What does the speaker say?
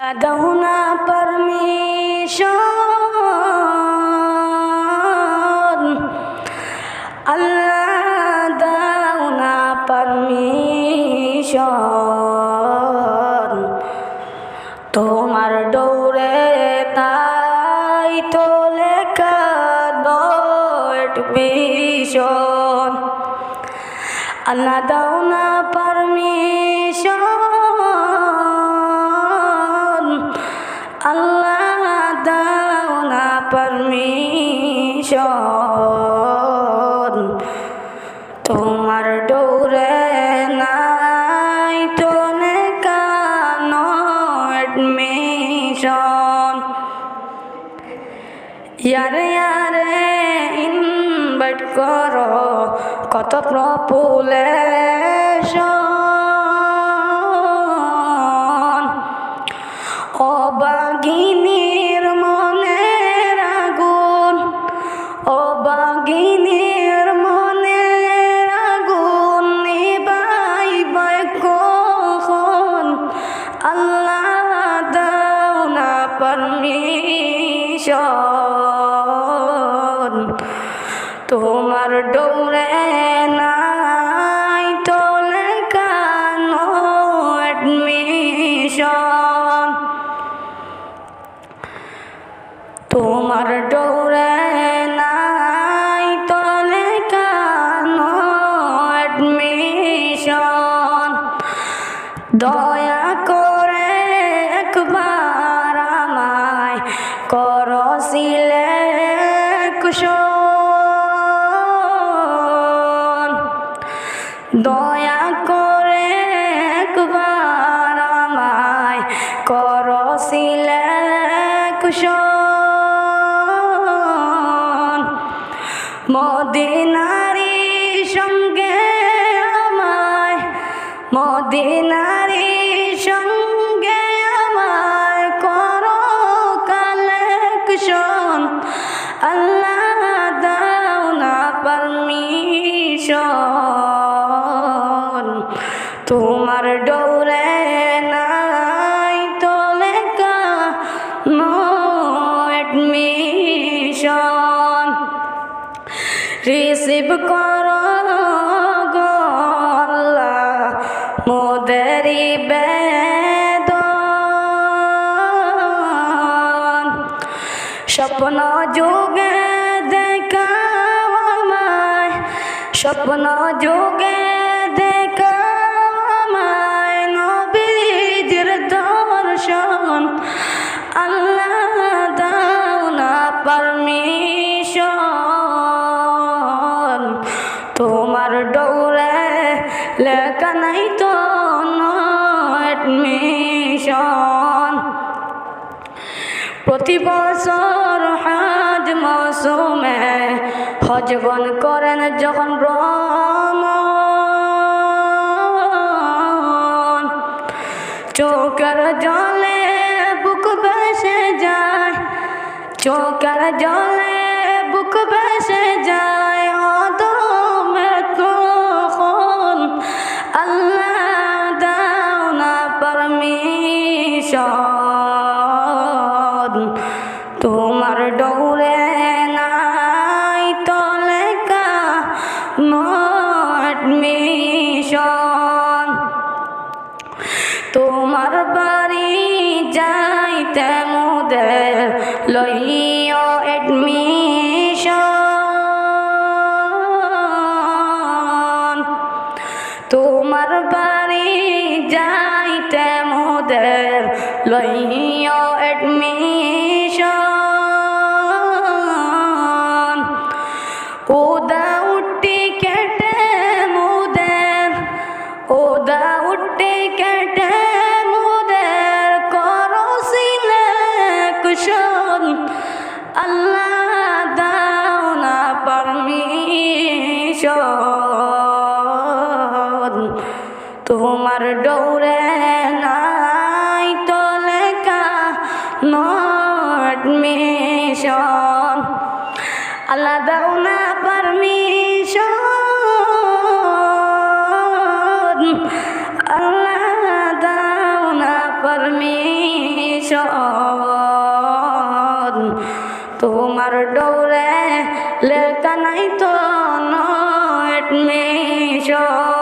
দাও না পারমিশন। আল্লাহ দাও না তোমার দৌড়ে তাই তো লেখা দট ভীষণ। আল্লাহ দাও না পারমিশন তোমার ডোরে নাই তো কানো এডমিশন ইয়ারে ইয়ারে ইনভাইট করো কত প্রপুলেশন পারমিশন তোমার ডোরে আমায় করো সিলেকশন দয়া করে একবার আমায় করো সিলেকশন মদিনারি সঙ্গে আমায় মদিনারি তোমার ডোরে নাই তো লেখা নো এডমিশন রিসিভ কর গো আল্লাহ মোদেরি বেদন। স্বপ্ন যুগে দেখাও আমায়, স্বপ্ন যুগে পারমিশন তোমার ডৌরে লেখা নাই তো এডমিশন প্রতি বছর হাজ মৌসুমে হজবন করেন যখন ভ্রমণ চোখের জলে বুক ভেসে যায় চোখের জলে পারমিশন তোমার ডৌরে নাই তো লেখা নো তোমার বাড়ি যাইতে মোদের লইও এডমিশন মোদের লইও এডমিশন ওদা উঠি কেটে মোদের, ওদা উঠি কেটে মোদের করো সিলেকশন। আল্লাহ দাও না পারমিশন। তোমার ডৌরে এডমিশন আল্লাহ দাও না পারমিশন আল্লাহ দাও না পারমিশন তোমার ডৌরে লেখা নাই তো নো এডমিশন